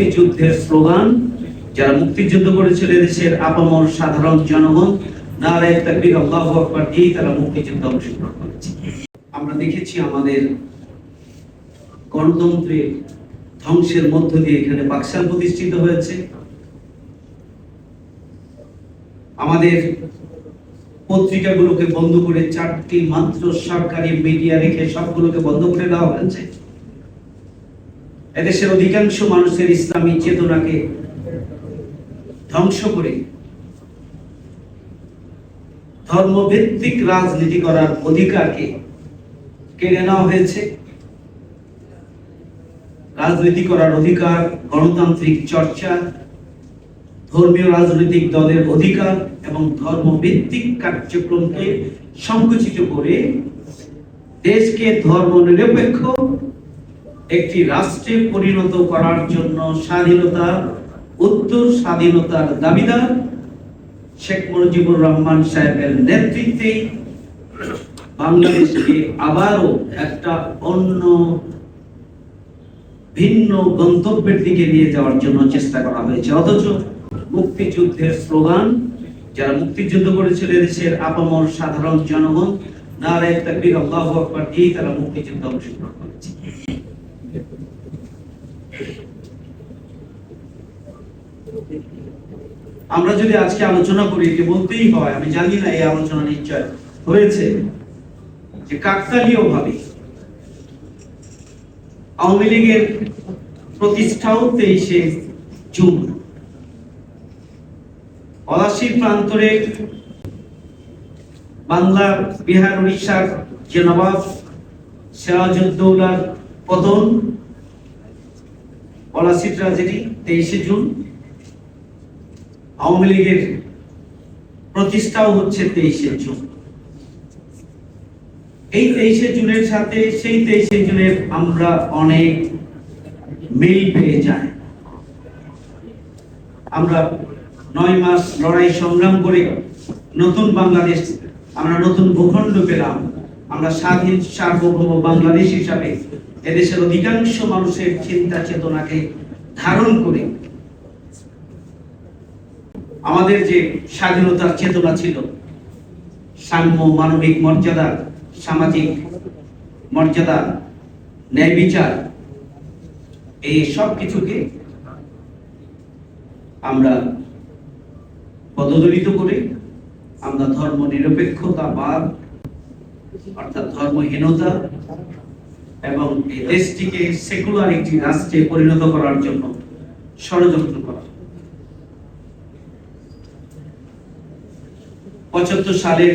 মুক্তিযুদ্ধের স্লোগান, যারা মুক্তিযুদ্ধ করেছিল দেশের আপামর সাধারণ জনগণ, নারায় তাকবীর, আল্লাহু দিয়ে তারা মুক্তিযুদ্ধে অংশগ্রহণ করেছে। আমরা দেখেছি আমাদের গণতন্ত্রের ধ্বংসের মধ্য দিয়ে এখানে বাকশাল প্রতিষ্ঠিত হয়েছে। আমাদের পত্রিকাগুলোকে বন্ধ করে চারটি মাত্র সরকারি মিডিয়া রেখে সবগুলোকে বন্ধ করে দেওয়া হয়েছে। এদেশের অধিকাংশ মানুষের ইসলামী চেতনাকে ধ্বংস করে ধর্মভিত্তিক রাজনীতি করার অধিকারকে কেড়ে নেওয়া হয়েছে। রাজনীতি করার অধিকার, গণতান্ত্রিক চর্চা, ধর্মীয় রাজনৈতিক দলের অধিকার এবং ধর্মভিত্তিক কার্যক্রমকে সংকুচিত করে দেশকে ধর্ম নিরপেক্ষ একটি রাষ্ট্রে পরিণত করার জন্য স্বাধীনতা, উত্তর স্বাধীনতার দাবিদার শেখ মুজিবুর রহমান সাহেবের নেতৃত্বে বাংলাদেশকে আবারও একটা অন্য, ভিন্ন গন্তব্যের দিকে নিয়ে যাওয়ার জন্য চেষ্টা করা হয়েছে। অথচ মুক্তিযুদ্ধের স্লোগান, যারা মুক্তিযুদ্ধ করেছিল দেশের আপামর সাধারণ জনগণ, নারায় তাকবীর, আল্লাহু আকবার দিয়ে তারা মুক্তিযুদ্ধে অংশগ্রহণ করেছে। আমরা যদি আজকে আলোচনা করি যে বলতেই হয়, আমি জানি না এই আলোচনা নিশ্চয় হয়েছে, যে কাকতালীয় ভাবে আওয়ামী লীগের প্রতিষ্ঠাও তেইশে জুন। পলাশীর প্রান্তরে বাংলা বিহার, উড়িষ্যার যে নবাব সিরাজউদ্দৌলার পতন পলাশী ট্রাজেডি তেইশে জুন। আওয়ামী লীগের প্রতিষ্ঠাও হচ্ছে তেইশে জুন। এই তেইশে জুনের সাথে সেই তেইশে জুনের আমরা অনেক মিল পেয়ে যাই। আমরা নয় মাস লড়াই সংগ্রাম করে নতুন বাংলাদেশ, আমরা নতুন ভূখণ্ড পেলাম। আমরা স্বাধীন, সার্বভৌম বাংলাদেশ হিসাবে এদেশের অধিকাংশ মানুষের চিন্তা চেতনাকে ধারণ করে আমাদের যে স্বাধীনতার চেতনা ছিল, সাম্য মানবিক মর্যাদা, সামাজিক মর্যাদা, ন্যায় বিচার, এই সব কিছুকে আমরা পদদলিত করে আমরা ধর্ম নিরপেক্ষতা, বাদ, অর্থাৎ ধর্মহীনতা এবং এই দেশটিকে সেকুলার একটি রাষ্ট্রে পরিণত করার জন্য ষড়যন্ত্র করা। পঁচাত্তর সালের